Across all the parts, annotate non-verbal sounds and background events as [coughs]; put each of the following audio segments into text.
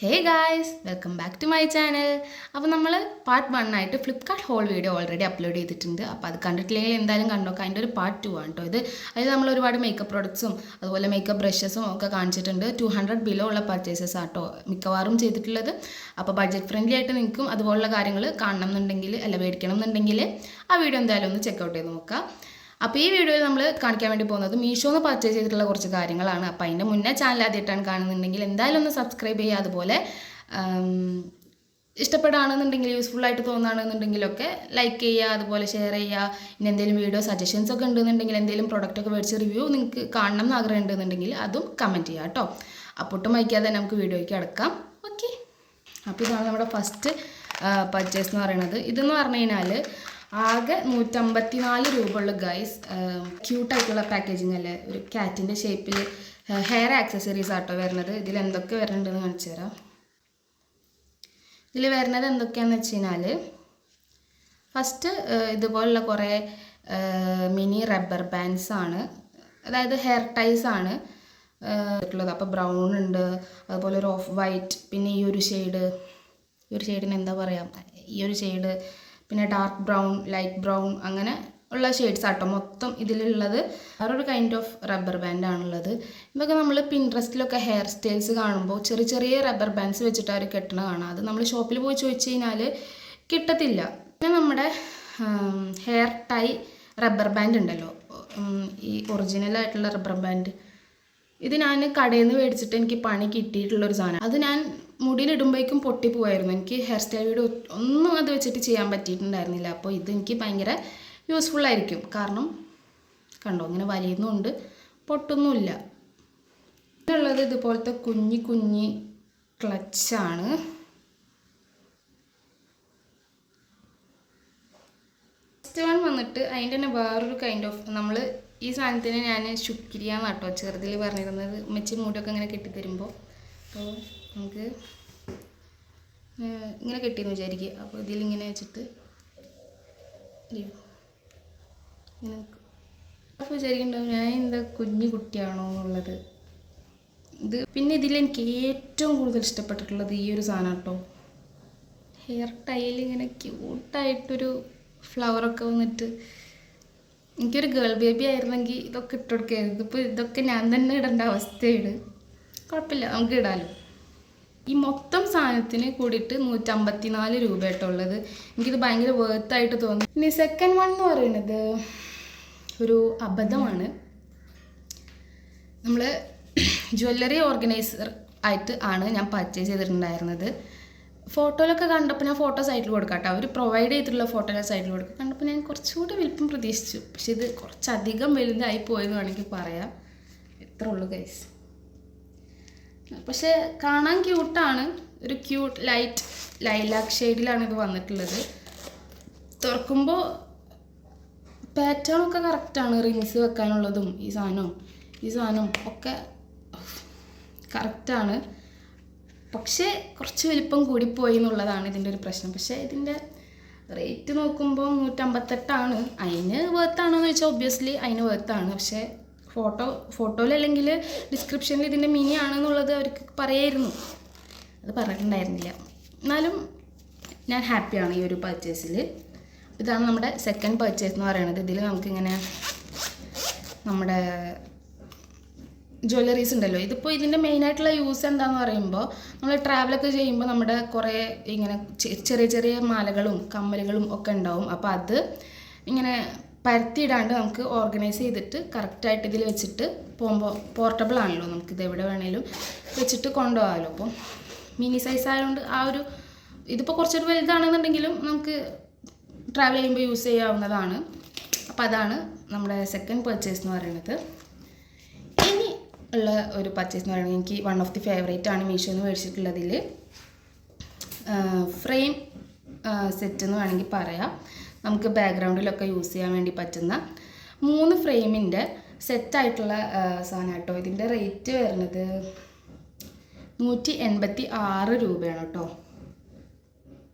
Hey guys welcome back to my channel അപ്പോൾ നമ്മൾ part one ആയിട്ട് Flipkart haul video already upload ചെയ്തിട്ടുണ്ട്. അപ്പോൾ അത് കണ്ടിട്ടില്ലെങ്കിൽ എന്തായാലും കണ്ടോക്കാം അതിന്റെ ഒരു പാർട്ട് ടു ആണ് കേട്ടോ ഇത്. അതിൽ നമ്മൾ ഒരുപാട് മേക്കപ്പ് പ്രോഡക്ട്സും അതുപോലെ മേക്കപ്പ് ബ്രഷസും ഒക്കെ കാണിച്ചിട്ടുണ്ട്. ടു ഹൺഡ്രഡ് ബിലോ ഉള്ള പർച്ചേസസ് ആട്ടോ മിക്കവാറും ചെയ്തിട്ടുള്ളത്. അപ്പോൾ ബഡ്ജറ്റ് ഫ്രണ്ട്ലി ആയിട്ട് നിൽക്കും അതുപോലുള്ള കാര്യങ്ങൾ കാണണം എന്നുണ്ടെങ്കിൽ അല്ല മേടിക്കണം എന്നുണ്ടെങ്കിൽ ആ വീഡിയോ എന്തായാലും ഒന്ന് ചെക്കൗട്ട് ചെയ്ത് നോക്കാം. അപ്പോൾ ഈ വീഡിയോയിൽ നമ്മൾ കാണിക്കാൻ വേണ്ടി പോകുന്നത് മീഷോന്ന് പർച്ചേസ് ചെയ്തിട്ടുള്ള കുറച്ച് കാര്യങ്ങളാണ്. അപ്പോൾ അതിന്റെ മുന്നേ ചാനൽ ആദ്യമായിട്ടാണ് കാണുന്നുണ്ടെങ്കിൽ എന്തായാലും ഒന്ന് സബ്സ്ക്രൈബ് ചെയ്യുക. അതുപോലെ ഇഷ്ടപ്പെടുകയാണെന്നുണ്ടെങ്കിൽ യൂസ്ഫുൾ ആയിട്ട് തോന്നുകയാണെന്നുണ്ടെങ്കിലൊക്കെ ലൈക്ക് ചെയ്യുക അതുപോലെ ഷെയർ ചെയ്യുക. ഇനി എന്തെങ്കിലും വീഡിയോ സജഷൻസ് ഒക്കെ ഉണ്ടെന്നുണ്ടെങ്കിൽ എന്തെങ്കിലും പ്രൊഡക്റ്റ് ഒക്കെ മേടിച്ച് റിവ്യൂ നിങ്ങൾക്ക് കാണണം എന്ന് ആഗ്രഹം ഉണ്ടെന്നുണ്ടെങ്കിൽ അതും കമന്റ് ചെയ്യുക കേട്ടോ. അപ്പൊട്ടും വയ്ക്കാതെ നമുക്ക് വീഡിയോയ്ക്ക് അടക്കാം. ഓക്കെ അപ്പോൾ ഇതാണ് നമ്മുടെ ഫസ്റ്റ് പർച്ചേസ് എന്ന് പറയുന്നത്. ഇതെന്ന് പറഞ്ഞു കഴിഞ്ഞാൽ ആകെ നൂറ്റമ്പത്തി നാല് രൂപ ഉള്ളു ഗൈസ് ക്യൂട്ടായിട്ടുള്ള പാക്കേജിങ് അല്ലേ? ഒരു കാറ്റിന്റെ ഷേപ്പിൽ ഹെയർ ആക്സസറീസ് ആട്ടോ വരുന്നത്. ഇതിൽ എന്തൊക്കെ വരുന്നുണ്ടെന്ന് കാണിച്ചു തരാം. ഇതിൽ വരുന്നത് എന്തൊക്കെയാണെന്ന് വെച്ച് കഴിഞ്ഞാൽ ഫസ്റ്റ് ഇതുപോലുള്ള കുറേ മിനി റബ്ബർ ബാൻഡ്സ് ആണ്. അതായത് ഹെയർ ടൈസ് ആണ് ഇട്ടുള്ളത് അപ്പോൾ ബ്രൗൺ ഉണ്ട് അതുപോലെ ഒരു ഓഫ് വൈറ്റ് പിന്നെ ഈ ഒരു ഷെയ്ഡ് ഈ ഒരു ഷെയ്ഡിന് എന്താ പറയുക ഈ ഒരു ഷെയ്ഡ് പിന്നെ ഡാർക്ക് ബ്രൗൺ ലൈറ്റ് ബ്രൗൺ അങ്ങനെ ഉള്ള ഷെയ്ഡ്സ് ആട്ടോ. മൊത്തം ഇതിലുള്ളത് വേറൊരു കൈൻഡ് ഓഫ് റബ്ബർ ബാൻഡ് ആണുള്ളത്. ഇതൊക്കെ നമ്മൾ പിൻട്രസ്റ്റിലൊക്കെ ഹെയർ സ്റ്റൈൽസ് കാണുമ്പോൾ ചെറിയ ചെറിയ റബ്ബർ ബാൻഡ്സ് വെച്ചിട്ട് അവർ കെട്ടണ കാണാം. അത് നമ്മൾ ഷോപ്പിൽ പോയി ചോദിച്ചു കഴിഞ്ഞാൽ കിട്ടത്തില്ല. പിന്നെ നമ്മുടെ ഹെയർ ടൈ റബ്ബർ ബാൻഡ് ഉണ്ടല്ലോ. ഈ ഒറിജിനൽ ആയിട്ടുള്ള റബ്ബർ ബാൻഡ് ഇത് ഞാൻ കടയിൽ നിന്ന് മേടിച്ചിട്ട് എനിക്ക് പണി കിട്ടിയിട്ടുള്ള ഒരു സാധനം. അത് ഞാൻ മുടിയിലിടുമ്പോഴേക്കും പൊട്ടിപ്പോവായിരുന്നു എനിക്ക് ഹെയർ സ്റ്റൈൽ വീഡിയോ ഒന്നും അത് വെച്ചിട്ട് ചെയ്യാൻ പറ്റിയിട്ടുണ്ടായിരുന്നില്ല. അപ്പോൾ ഇത് എനിക്ക് ഭയങ്കര യൂസ്ഫുള്ളായിരിക്കും കാരണം കണ്ടോ ഇങ്ങനെ വലിയുന്നുണ്ട്. പൊട്ടൊന്നുമില്ല. ഇതുള്ളത് ഇതുപോലത്തെ കുഞ്ഞി കുഞ്ഞി ക്ലച്ചാണ് ഫസ്റ്റ് വൺ വന്നിട്ട് അതിന്റെ തന്നെ വേറൊരു കൈൻഡ് ഓഫ് നമ്മൾ ഈ സാധനത്തിന് ഞാൻ ശുക്രിയ കേട്ടോ ചെറുതിൽ പറഞ്ഞിരുന്നത്. ഉമ്മച്ചി മൂടിയൊക്കെ ഇങ്ങനെ കെട്ടിത്തരുമ്പോൾ അപ്പോൾ നമുക്ക് ഇങ്ങനെ കെട്ടിയെന്ന് വിചാരിക്കുക അപ്പോൾ ഇതിലിങ്ങനെ വെച്ചിട്ട് ഇങ്ങനെ അപ്പോൾ വിചാരിക്കുന്നുണ്ടാവും ഞാൻ എന്താ കുഞ്ഞു കുട്ടിയാണോ എന്നുള്ളത്. ഇത് പിന്നെ ഇതിൽ എനിക്ക് ഏറ്റവും കൂടുതൽ ഇഷ്ടപ്പെട്ടിട്ടുള്ളത് ഈ ഒരു സാധനം കേട്ടോ ഹെയർ ടൈൽ ഇങ്ങനെ ക്യൂട്ടായിട്ടൊരു ഫ്ലവറൊക്കെ വന്നിട്ട് എനിക്കൊരു ഗേൾ ബേബി ആയിരുന്നെങ്കിൽ ഇതൊക്കെ ഇട്ടു കൊടുക്കായിരുന്നു. ഇതിപ്പോൾ ഇതൊക്കെ ഞാൻ തന്നെ ഇടേണ്ട അവസ്ഥയാണ്. കുഴപ്പമില്ല നമുക്ക് ഇടാലോ. ഈ മൊത്തം സാധനത്തിന് കൂടിയിട്ട് നൂറ്റമ്പത്തി നാല് രൂപ ഉള്ളത് എനിക്കിത് ഭയങ്കര വേർത്തായിട്ട് തോന്നി. ഇനി സെക്കൻഡ് വൺ എന്ന് പറയുന്നത് ഒരു അബദ്ധമാണ്. നമ്മൾ ജ്വല്ലറി ഓർഗനൈസർ ആയിട്ട് ആണ് ഞാൻ പർച്ചേസ് ചെയ്തിട്ടുണ്ടായിരുന്നത്. ഫോട്ടോയിലൊക്കെ കണ്ടപ്പോൾ ഞാൻ ഫോട്ടോ സൈറ്റിൽ കൊടുക്കാം കേട്ടോ അവർ പ്രൊവൈഡ് ചെയ്തിട്ടുള്ള ഫോട്ടോ ഞാൻ സൈറ്റിൽ കൊടുക്കാം. കണ്ടപ്പോൾ ഞാൻ കുറച്ചുകൂടി വലിപ്പം പ്രതീക്ഷിച്ചു. പക്ഷെ ഇത് കുറച്ചധികം വലുതായി പോയെന്ന് വേണമെങ്കിൽ പറയാം. എത്ര ഉള്ളൂ ഗൈസ് പക്ഷെ കാണാൻ ക്യൂട്ടാണ് ഒരു ക്യൂട്ട് ലൈറ്റ് ലൈലാക്ക് ഷെയ്ഡിലാണ് ഇത് വന്നിട്ടുള്ളത്. തുറക്കുമ്പോൾ പാറ്റേണൊക്കെ കറക്റ്റാണ് റിങ്സ് വെക്കാനുള്ളതും ഈ സാധനവും. ഈ സാധനവും ഒക്കെ കറക്റ്റാണ് പക്ഷേ കുറച്ച് വലിപ്പം കൂടിപ്പോയി എന്നുള്ളതാണ് ഇതിന്റെ ഒരു പ്രശ്നം. പക്ഷേ ഇതിന്റെ റേറ്റ് നോക്കുമ്പോൾ നൂറ്റമ്പത്തെട്ടാണ്. അതിന് വേർത്താണോ എന്ന് ചോദിച്ചാൽ ഒബ്വിയസ്ലി അതിന് വേർത്താണ് പക്ഷേ ഫോട്ടോ ഫോട്ടോയിലല്ലെങ്കിൽ ഡിസ്ക്രിപ്ഷനിൽ ഇതിന്റെ മിനി ആണെന്നുള്ളത് അവർക്ക് പറയായിരുന്നു. അത് പറഞ്ഞിട്ടുണ്ടായിരുന്നില്ല. എന്നാലും ഞാൻ ഹാപ്പിയാണ് ഈ ഒരു പർച്ചേസിൽ ഇതാണ് നമ്മുടെ സെക്കൻഡ് പർച്ചേസ് എന്ന് പറയുന്നത്. ഇതിൽ നമുക്കിങ്ങനെ നമ്മുടെ ജ്വല്ലറീസ് ഉണ്ടല്ലോ. ഇതിപ്പോൾ ഇതിന്റെ മെയിനായിട്ടുള്ള യൂസ് എന്താണെന്ന് പറയുമ്പോൾ നമ്മൾ ട്രാവലൊക്കെ ചെയ്യുമ്പോൾ നമ്മുടെ കുറേ ഇങ്ങനെ ചെറിയ ചെറിയ മാലകളും കമ്മലുകളും ഒക്കെ ഉണ്ടാവും. അപ്പോൾ അത് ഇങ്ങനെ പരത്തിയിടാണ്ട് നമുക്ക് ഓർഗനൈസ് ചെയ്തിട്ട് കറക്റ്റായിട്ട് ഇതിൽ വെച്ചിട്ട് പോകുമ്പോൾ പോർട്ടബിൾ ആണല്ലോ നമുക്ക് ഇത് എവിടെ വേണേലും വെച്ചിട്ട് കൊണ്ടുപോകാമല്ലോ അപ്പം മിനി സൈസ് ആയതുകൊണ്ട് ആ ഒരു ഇതിപ്പോൾ കുറച്ചൊരു വലുതാണെന്നുണ്ടെങ്കിലും നമുക്ക് ട്രാവൽ ചെയ്യുമ്പോൾ യൂസ് ചെയ്യാവുന്നതാണ്. അപ്പോൾ അതാണ് നമ്മുടെ സെക്കൻഡ് പർച്ചേസ് എന്ന് പറയുന്നത്. ഇനി ഉള്ള ഒരു പർച്ചേസ് എന്ന് പറയുന്നത് എനിക്ക് വൺ ഓഫ് ദി ഫേവറേറ്റ് ആണ് മീഷോ എന്ന് മേടിച്ചിട്ടുള്ളതിൽ ഫ്രെയിം സെറ്റ് എന്ന് വേണമെങ്കിൽ പറയാം. നമുക്ക് ബാക്ക്ഗ്രൗണ്ടിലൊക്കെ യൂസ് ചെയ്യാൻ വേണ്ടി പറ്റുന്ന മൂന്ന് ഫ്രെയിമിന്റെ സെറ്റായിട്ടുള്ള സാധനം കേട്ടോ ഇതിന്റെ റേറ്റ് വരുന്നത് നൂറ്റി എൺപത്തി ആറ് രൂപയാണ് കേട്ടോ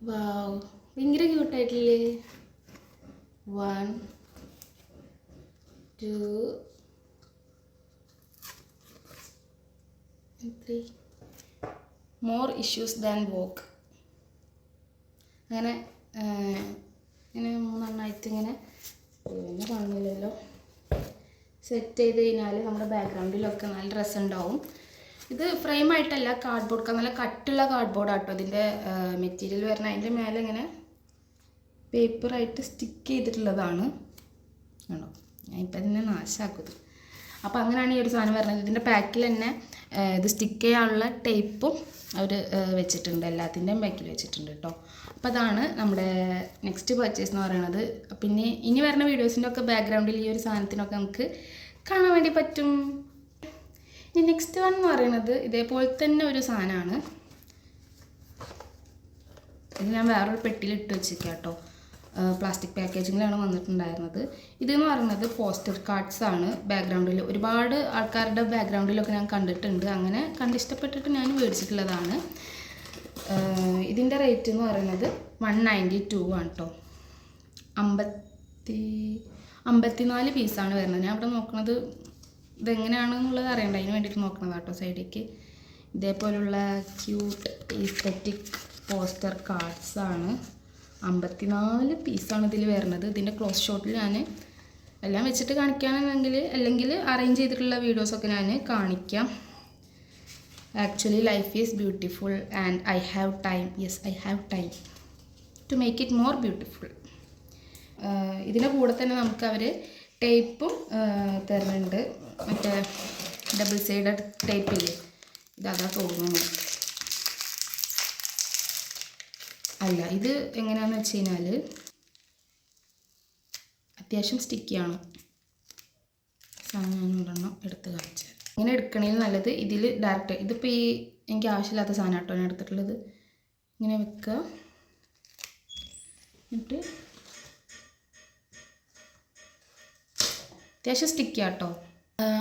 വാവ് ഭയങ്കര ക്യൂട്ടായിട്ടില്ലേ one two three more issues than walk അങ്ങനെ ഇങ്ങനെ മൂന്നെണ്ണമായിട്ട് ഇങ്ങനെ പിന്നെ കാണുന്നില്ലല്ലോ സെറ്റ് ചെയ്ത് കഴിഞ്ഞാൽ നമ്മുടെ ബാക്ക്ഗ്രൗണ്ടിലൊക്കെ നല്ല ഡ്രസ്സ് രസമുണ്ടാവും ഇത് ഫ്രെയിം ആയിട്ടല്ല കാർഡ്ബോർഡ് നല്ല കട്ടുള്ള കാർഡ്ബോർഡ് ആട്ടോ. ഇതിന്റെ മെറ്റീരിയൽ വരുന്ന അതിന്റെ മേലെ ഇങ്ങനെ പേപ്പറായിട്ട് സ്റ്റിക്ക് ചെയ്തിട്ടുള്ളതാണ്. ആണോ ഞാൻ ഇപ്പം ഇതിനെ നാശാക്കുന്നത് അപ്പോൾ അങ്ങനെയാണ് ഈ ഒരു സാധനം വരുന്നത്. ഇതിന്റെ പാക്കിൽ തന്നെ ഇത് സ്റ്റിക്ക് ചെയ്യാനുള്ള ടേപ്പും അവർ വെച്ചിട്ടുണ്ട്. എല്ലാത്തിന്റെയും പാക്കിൽ വെച്ചിട്ടുണ്ട് കേട്ടോ അപ്പോൾ അതാണ് നമ്മുടെ നെക്സ്റ്റ് പർച്ചേസ് എന്ന് പറയുന്നത് പിന്നെ ഇനി വരുന്ന വീഡിയോസിന്റെ ഒക്കെ ബാക്ക്ഗ്രൗണ്ടിൽ ഈ ഒരു സാധനത്തിനൊക്കെ നമുക്ക് കാണാൻ വേണ്ടി പറ്റും. ഇനി നെക്സ്റ്റ് വൺ എന്ന് പറയുന്നത് ഇതേപോലെ തന്നെ ഒരു സാധനമാണ്. ഇത് ഞാൻ വേറൊരു പെട്ടിയിൽ ഇട്ട് വെച്ചിരിക്കുക കേട്ടോ പ്ലാസ്റ്റിക് പാക്കേജിങ്ങിലാണ് വന്നിട്ടുണ്ടായിരുന്നത്. ഇതെന്ന് പറയുന്നത് പോസ്റ്റർ കാർഡ്സ് ആണ്. ബാക്ക്ഗ്രൗണ്ടിൽ ഒരുപാട് ആൾക്കാരുടെ ബാക്ക്ഗ്രൗണ്ടിലൊക്കെ ഞാൻ കണ്ടിട്ടുണ്ട്. അങ്ങനെ കണ്ടിഷ്ടപ്പെട്ടിട്ട് ഞാൻ മേടിച്ചിട്ടുള്ളതാണ്. ഇതിന്റെ റേറ്റ് എന്ന് പറയുന്നത് വൺ നയന്റി ടു ആണ് കേട്ടോ അമ്പത്തി അമ്പത്തിനാല് പീസാണ് വരുന്നത്. ഞാൻ ഇവിടെ നോക്കുന്നത് ഇതെങ്ങനെയാണെന്നുള്ളത് അറിയണ്ട. അതിന് വേണ്ടിയിട്ട് നോക്കണത് കേട്ടോ സൈഡിലേക്ക് ഇതേപോലുള്ള ക്യൂട്ട് ഈസ്തറ്റിക് പോസ്റ്റർ കാർഡ്സാണ് അമ്പത്തിനാല് പീസാണ് ഇതിൽ വരുന്നത്. ഇതിന്റെ ക്ലോസ് ഷോട്ടിൽ ഞാൻ എല്ലാം വെച്ചിട്ട് കാണിക്കുകയാണെന്നെങ്കിൽ അല്ലെങ്കിൽ അറേഞ്ച് ചെയ്തിട്ടുള്ള വീഡിയോസൊക്കെ ഞാൻ കാണിക്കാം. Actually life is beautiful and I have time yes I have time to make it more beautiful ഇതിന്റെ കൂടെ തന്നെ നമുക്ക് അവർ ടേപ്പും തരുന്നുണ്ട്. മറ്റേ ഡബിൾ സൈഡഡ് ടേപ്പില്ലേ ഇതതാ തോന്നുന്നു. അല്ല ഇത് എങ്ങനെയാണെന്ന് വെച്ച് കഴിഞ്ഞാൽ അത്യാവശ്യം സ്റ്റിക്കിയാണ് സാധനം ഒരെണ്ണം എടുത്ത് കാണിച്ചു തരാം. ഇങ്ങനെ എടുക്കണേൽ നല്ലത് ഇതിൽ ഡയറക്റ്റ് ഇതിപ്പോൾ ഈ എനിക്ക് ആവശ്യമില്ലാത്ത സാധനം കേട്ടോ ഞാൻ എടുത്തിട്ടുള്ളത്. ഇങ്ങനെ വെക്കുക എന്നിട്ട് അത്യാവശ്യം സ്റ്റിക്ക് ആട്ടോ.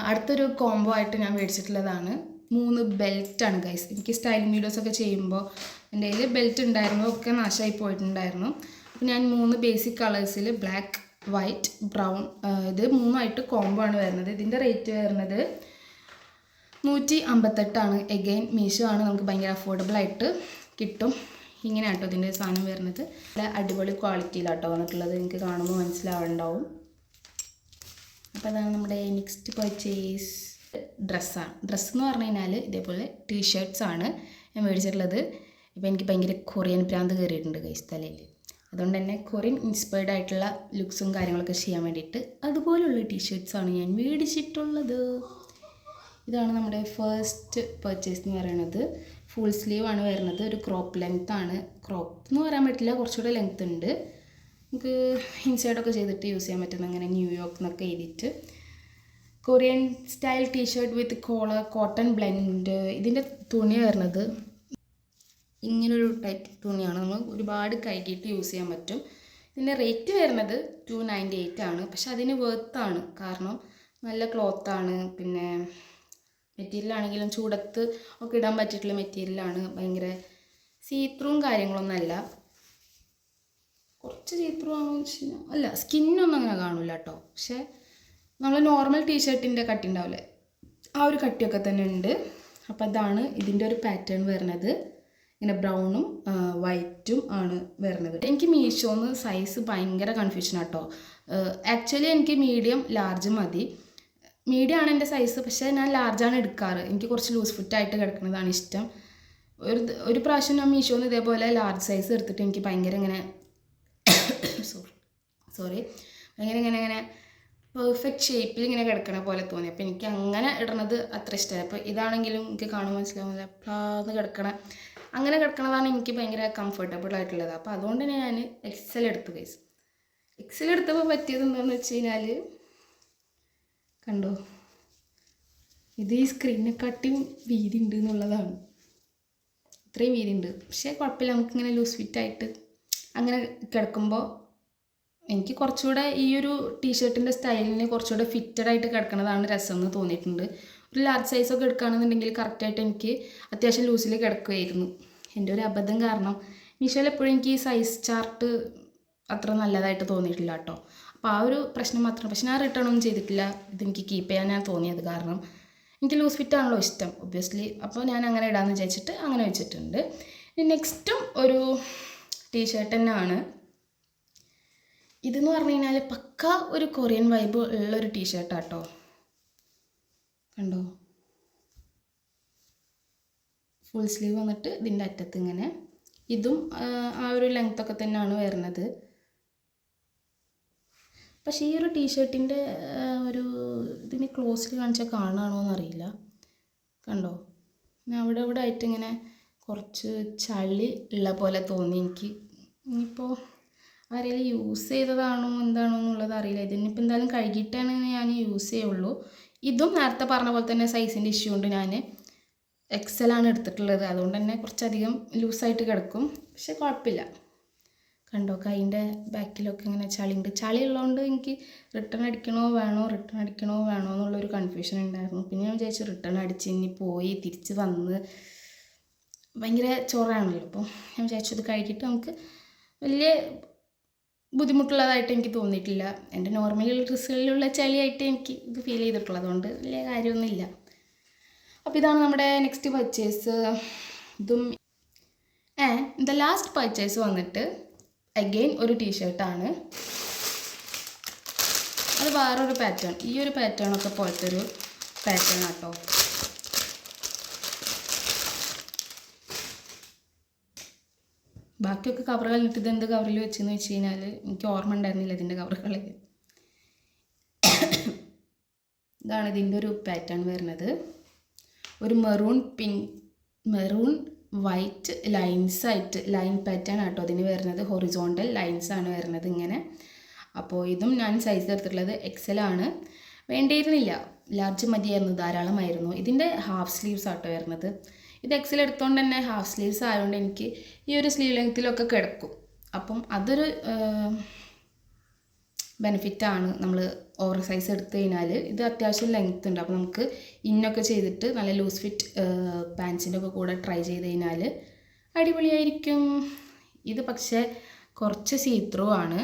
അടുത്തൊരു കോംബോ ആയിട്ട് ഞാൻ മേടിച്ചിട്ടുള്ളതാണ്. മൂന്ന് ബെൽറ്റാണ് ഗൈസ് എനിക്ക് സ്റ്റൈലിംഗ് വീഡിയോസ് ഒക്കെ ചെയ്യുമ്പോൾ എന്റെ കയ്യിൽ ബെൽറ്റ് ഉണ്ടായിരുന്നു ഒക്കെ നാശമായി പോയിട്ടുണ്ടായിരുന്നു. അപ്പോൾ ഞാൻ മൂന്ന് ബേസിക് കളേഴ്സിൽ ബ്ലാക്ക് വൈറ്റ് ബ്രൗൺ ഇത് മൂന്നായിട്ട് കോംബോ ആണ് വരുന്നത്. ഇതിന്റെ റേറ്റ് വരുന്നത് നൂറ്റി അമ്പത്തെട്ടാണ് എഗെയിൻ മീഷോ ആണ് നമുക്ക് ഭയങ്കര അഫോർഡബിൾ ആയിട്ട് കിട്ടും. ഇങ്ങനെ ആട്ടോ ഇതിന്റെ സാധനം വരുന്നത്. നല്ല അടിപൊളി ക്വാളിറ്റിയിലാട്ടോ വന്നിട്ടുള്ളത്. എനിക്ക് കാണുമ്പോൾ മനസ്സിലാവുണ്ടാവും. അപ്പോൾ അതാണ് നമ്മുടെ നെക്സ്റ്റ് പർച്ചേസ് ഡ്രസ്സാണ് ഡ്രസ്സ് എന്ന് പറഞ്ഞു കഴിഞ്ഞാൽ ഇതേപോലെ ടീഷർട്ട്സ് ആണ് ഞാൻ മേടിച്ചിട്ടുള്ളത്. ഇപ്പോൾ എനിക്ക് ഭയങ്കര കൊറിയൻ ഭ്രാന്ത് കയറിയിട്ടുണ്ട് കൈസ് തലയിൽ. അതുകൊണ്ട് തന്നെ കൊറിയൻ ഇൻസ്പയർഡ് ആയിട്ടുള്ള ലുക്സും കാര്യങ്ങളൊക്കെ ചെയ്യാൻ വേണ്ടിയിട്ട് അതുപോലുള്ള ടീഷർട്ട്സാണ് ഞാൻ മേടിച്ചിട്ടുള്ളത്. ഇതാണ് നമ്മുടെ ഫസ്റ്റ് പർച്ചേസ് എന്ന് പറയുന്നത് ഫുൾ സ്ലീവ് ആണ് വരുന്നത്. ഒരു ക്രോപ്പ് ലെങ്ത് ആണ്. ക്രോപ്പ് എന്ന് പറയാൻ പറ്റില്ല. കുറച്ചുകൂടെ ലെങ്ത് ഉണ്ട്. നമുക്ക് ഇൻസൈഡൊക്കെ ചെയ്തിട്ട് യൂസ് ചെയ്യാൻ പറ്റുന്ന അങ്ങനെ ന്യൂയോർക്ക് എന്നൊക്കെ എഴുതിയിട്ട്. Korean style T shirt with collar cotton blend ഇതിന്റെ തുണി വരുന്നത് ഇങ്ങനൊരു ടൈപ്പ് തുണിയാണ്. നമ്മൾ ഒരുപാട് കഴുകിയിട്ട് യൂസ് ചെയ്യാൻ പറ്റും. ഇതിന്റെ റേറ്റ് വരുന്നത് ടു നയന്റി എയ്റ്റ് ആണ്. പക്ഷെ അതിന് വേർത്താണ് കാരണം നല്ല ക്ലോത്താണ് പിന്നെ മെറ്റീരിയൽ ആണെങ്കിലും ചൂടത്ത് ഒക്കെ ഇടാൻ പറ്റിയിട്ടുള്ള മെറ്റീരിയലാണ് ഭയങ്കര സീത്രവും കാര്യങ്ങളൊന്നും അല്ല. കുറച്ച് വെച്ച് കഴിഞ്ഞാൽ അല്ല സ്കിന്നൊന്നും അങ്ങനെ കാണില്ല കേട്ടോ പക്ഷേ നമ്മൾ നോർമൽ ടീഷർട്ടിന്റെ കട്ടി ഉണ്ടാവില്ലേ ആ ഒരു കട്ടിയൊക്കെ തന്നെ ഉണ്ട്. അപ്പോൾ അതാണ് ഇതിന്റെ ഒരു പാറ്റേൺ വരുന്നത്. ഇങ്ങനെ ബ്രൗണും വൈറ്റും ആണ് വരുന്നത്. എനിക്ക് മീഷോന്ന് സൈസ് ഭയങ്കര കൺഫ്യൂഷൻ ആട്ടോ ആക്ച്വലി എനിക്ക് മീഡിയം ലാർജ് മതി. മീഡിയം ആണ് എന്റെ സൈസ് പക്ഷേ ഞാൻ ലാർജാണ് എടുക്കാറ്. എനിക്ക് കുറച്ച് ലൂസ് ഫിറ്റായിട്ട് കിടക്കുന്നതാണ് ഇഷ്ടം. ഒരു ഒരു പ്രാവശ്യം ഞാൻ മീഷോന്ന് ഇതേപോലെ ലാർജ് സൈസ് എടുത്തിട്ട് എനിക്ക് ഭയങ്കര ഇങ്ങനെ [coughs] സോറി സോറി ഭയങ്കര ഇങ്ങനെ ഇങ്ങനെ പെർഫെക്റ്റ് ഷേപ്പിൽ ഇങ്ങനെ കിടക്കണ പോലെ തോന്നി. അപ്പോൾ എനിക്ക് അങ്ങനെ ഇടണത് അത്ര ഇഷ്ടമായി അപ്പോൾ ഇതാണെങ്കിലും എനിക്ക് കാണുമ്പോൾ മനസ്സിലാവുന്നില്ല. പ്ലാന്ന് കിടക്കണ? അങ്ങനെ കിടക്കണതാണ് എനിക്ക് ഭയങ്കര കംഫർട്ടബിൾ ആയിട്ടുള്ളത്. അപ്പോൾ അതുകൊണ്ട് തന്നെ ഞാൻ എക്സൽ എടുത്തു കൈസ് എക്സൽ എടുത്തപ്പോൾ പറ്റിയത് എന്താണെന്ന് വെച്ച് കഴിഞ്ഞാൽ കണ്ടോ? ഇത് ഈ സ്ക്രീനെക്കാട്ടിയും വീതി ഉണ്ട് എന്നുള്ളതാണ്. ഇത്രയും വീതി ഉണ്ട്. പക്ഷേ കുഴപ്പമില്ല. നമുക്കിങ്ങനെ ലൂസ് ഫിറ്റായിട്ട് അങ്ങനെ കിടക്കുമ്പോൾ എനിക്ക് കുറച്ചുകൂടെ ഈ ഒരു ടീഷർട്ടിന്റെ സ്റ്റൈലിന് കുറച്ചുകൂടെ ഫിറ്റഡ് ആയിട്ട് കിടക്കുന്നതാണ് രസം എന്ന് തോന്നിയിട്ടുണ്ട്. ഒരു ലാർജ് സൈസൊക്കെ എടുക്കുകയാണെന്നുണ്ടെങ്കിൽ കറക്റ്റായിട്ട് എനിക്ക് അത്യാവശ്യം ലൂസിൽ കിടക്കുമായിരുന്നു എന്റെ ഒരു അബദ്ധം കാരണം മീഷോയിൽ എപ്പോഴും എനിക്ക് ഈ സൈസ് ചാർട്ട് അത്ര നല്ലതായിട്ട് തോന്നിയിട്ടില്ല കേട്ടോ. അപ്പോൾ ആ ഒരു പ്രശ്നം മാത്രം. പക്ഷെ ഞാൻ റിട്ടേൺ ഒന്നും ചെയ്തിട്ടില്ല. ഇതെനിക്ക് കീപ്പ് ചെയ്യാൻ ഞാൻ തോന്നിയത് കാരണം എനിക്ക് ലൂസ് ഫിറ്റ് ആണല്ലോ ഇഷ്ടം ഒബ്വിയസ്ലി അപ്പോൾ ഞാൻ അങ്ങനെ ഇടാമെന്ന് വിചാരിച്ചിട്ട് അങ്ങനെ വെച്ചിട്ടുണ്ട്. നെക്സ്റ്റും ഒരു ടീഷർട്ട് തന്നെയാണ്. ഇതെന്ന് പറഞ്ഞു കഴിഞ്ഞാൽ പക്ക ഒരു കൊറിയൻ വൈബ് ഉള്ളൊരു ടീഷർട്ടാട്ടോ കണ്ടോ? ഫുൾ സ്ലീവ് വന്നിട്ട് ഇതിന്റെ അറ്റത്ത് ഇങ്ങനെ. ഇതും ആ ഒരു ലെങ്ത്തൊക്കെ തന്നെയാണ് വരുന്നത്. പക്ഷേ ഈ ഒരു ടീഷർട്ടിന്റെ ഒരു ഇതിന് ക്ലോസിൽ കാണിച്ചാൽ കാണുകയാണോ എന്നറിയില്ല. കണ്ടോ? ഞാൻ അവിടെ ഇവിടെ ആയിട്ട് ഇങ്ങനെ കുറച്ച് ചളി ഉള്ള പോലെ തോന്നി എനിക്ക്. ഇനിയിപ്പോൾ ആരെങ്കിലും യൂസ് ചെയ്തതാണോ എന്താണോ എന്നുള്ളത് അറിയില്ല. ഇതിനിപ്പോൾ എന്തായാലും കഴുകിയിട്ടാണ് ഞാൻ യൂസ് ചെയ്യുള്ളൂ. ഇതും നേരത്തെ പറഞ്ഞ പോലെ തന്നെ സൈസിന്റെ ഇഷ്യൂ കൊണ്ട് ഞാൻ എക്സലാണ് എടുത്തിട്ടുള്ളത്. അതുകൊണ്ട് തന്നെ കുറച്ചധികം ലൂസായിട്ട് കിടക്കും. പക്ഷെ കുഴപ്പമില്ല. കണ്ടോ? കൈന്റെ ബാക്കിലൊക്കെ ഇങ്ങനെ ചളിയുണ്ട്. ചളി ഉള്ളതുകൊണ്ട് എനിക്ക് റിട്ടേൺ അടിക്കണോ വേണോ റിട്ടേൺ അടിക്കണോ വേണോ എന്നുള്ളൊരു കൺഫ്യൂഷൻ ഉണ്ടായിരുന്നു. പിന്നെ ഞാൻ വിചാരിച്ചു റിട്ടേൺ അടിച്ച് ഇനി പോയി തിരിച്ച് വന്ന്. ഭയങ്കര ചോറാണല്ലോ അപ്പോൾ ഞാൻ വിചാരിച്ചു ഇത് നമുക്ക് വലിയ ബുദ്ധിമുട്ടുള്ളതായിട്ട് എനിക്ക് തോന്നിയിട്ടില്ല. എന്റെ നോർമലി ഡ്രസ്സുകളിലുള്ള ചളിയായിട്ട് എനിക്ക് ഇത് ഫീൽ ചെയ്തിട്ടുള്ളത് അതുകൊണ്ട് വലിയ കാര്യമൊന്നുമില്ല. അപ്പോൾ ഇതാണ് നമ്മുടെ നെക്സ്റ്റ് പർച്ചേസ് ഇതും ഏ ദ ലാസ്റ്റ് പർച്ചേസ് വന്നിട്ട് അഗെയിൻ ഒരു ടീഷർട്ടാണ് അത് വേറൊരു പാറ്റേൺ ഈ ഒരു പാറ്റേൺ ഒക്കെ പോലത്തെ ഒരു പാറ്റേൺ ആട്ടോ. ബാക്കിയൊക്കെ കവറുകൾ ഇട്ടിത് ഇതെന്ത് കവറിൽ വെച്ചെന്ന് വെച്ച് കഴിഞ്ഞാൽ എനിക്ക് ഓർമ്മ ഉണ്ടായിരുന്നില്ല ഇതിന്റെ കവറുകൾ ഇതാണ് ഇതിന്റെ ഒരു പാറ്റേൺ വരുന്നത്. ഒരു maroon pink maroon white lines ആയിട്ട് ലൈൻ പാറ്റേൺ ആട്ടോ അതിന് വരുന്നത്. ഹൊറിസോണ്ടൽ ലൈൻസ് ആണ് വരുന്നത് ഇങ്ങനെ. അപ്പോൾ ഇതും ഞാൻ സൈസ് എടുത്തിട്ടുള്ളത് എക്സൽ ആണ്. വേണ്ടിയിരുന്നില്ല. ലാർജ് മതിയായിരുന്നു. ധാരാളമായിരുന്നു. ഇതിന്റെ ഹാഫ് സ്ലീവ്സ് ആട്ടോ വരുന്നത്. ഇത് എക്സൽ എടുത്തുകൊണ്ട് തന്നെ ഹാഫ് സ്ലീവ്സ് ആയതുകൊണ്ട് എനിക്ക് ഈ ഒരു സ്ലീവ് ലെങ്ത്തിലൊക്കെ കിടക്കും. അപ്പം അതൊരു ബെനിഫിറ്റാണ് നമ്മൾ ഓവർ സൈസ് എടുത്തു കഴിഞ്ഞാൽ ഇത് അത്യാവശ്യം ലെങ്ത് ഉണ്ട്. അപ്പോൾ നമുക്ക് ഇന്നൊക്കെ ചെയ്തിട്ട് നല്ല ലൂസ് ഫിറ്റ് പാൻസിന്റെ ഒക്കെ കൂടെ ട്രൈ ചെയ്ത് കഴിഞ്ഞാൽ അടിപൊളിയായിരിക്കും. ഇത് പക്ഷേ കുറച്ച് സീത്രൂ ആണ്.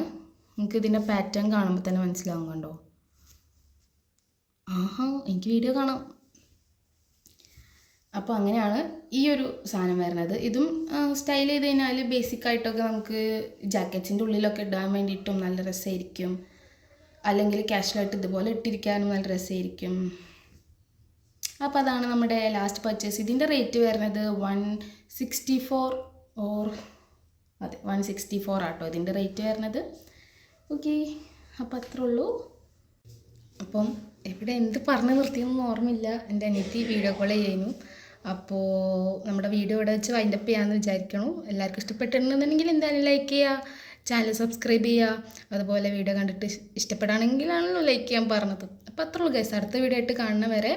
നിങ്ങൾക്ക് ഇതിന്റെ പാറ്റേൺ കാണുമ്പോൾ തന്നെ മനസ്സിലാവും കണ്ടോ? ആഹാ എനിക്ക് വീഡിയോ കാണാം. അപ്പോൾ അങ്ങനെയാണ് ഈ ഒരു സാധനം വരുന്നത്. ഇതും സ്റ്റൈൽ ചെയ്ത് കഴിഞ്ഞാൽ ബേസിക് ആയിട്ടൊക്കെ നമുക്ക് ജാക്കറ്റ്സിന്റെ ഉള്ളിലൊക്കെ ഇടാൻ വേണ്ടിയിട്ടും നല്ല രസമായിരിക്കും അല്ലെങ്കിൽ ക്യാഷ്വലായിട്ട് ഇതുപോലെ ഇട്ടിരിക്കാനും നല്ല രസമായിരിക്കും. അപ്പോൾ അതാണ് നമ്മുടെ ലാസ്റ്റ് പർച്ചേസ് ഇതിന്റെ റേറ്റ് വരുന്നത് വൺ സിക്സ്റ്റി ഫോർ ഓർ അതെ വൺ സിക്സ്റ്റി ഫോർ ആട്ടോ. ഇതിന്റെ റേറ്റ് വരുന്നത്. ഓക്കെ അപ്പോൾ അത്രേ ഉള്ളൂ. അപ്പം എവിടെ എന്ത് പറഞ്ഞു നിർത്തിയെന്നൊന്നും ഓർമ്മയില്ല. എന്റെ അനിയത്തി വീഡിയോ കോൾ ചെയ്യുന്നു. അപ്പോൾ നമ്മുടെ വീഡിയോ ഇവിടെ വെച്ച് വൈൻഡപ്പ് ചെയ്യാമെന്ന് വിചാരിക്കണു. എല്ലാവർക്കും ഇഷ്ടപ്പെട്ടിട്ടുണ്ടെന്നുണ്ടെങ്കിൽ എന്തായാലും ലൈക്ക് ചെയ്യുക ചാനൽ സബ്സ്ക്രൈബ് ചെയ്യുക. അതുപോലെ വീഡിയോ കണ്ടിട്ട് ഇഷ്ടപ്പെടുകയാണെങ്കിലാണല്ലോ ലൈക്ക് ചെയ്യാൻ പറഞ്ഞത്. അപ്പോൾ അത്രേ ഉള്ളൂ ഗൈസ് അടുത്ത വീഡിയോ ആയിട്ട് കാണുന്ന വരെ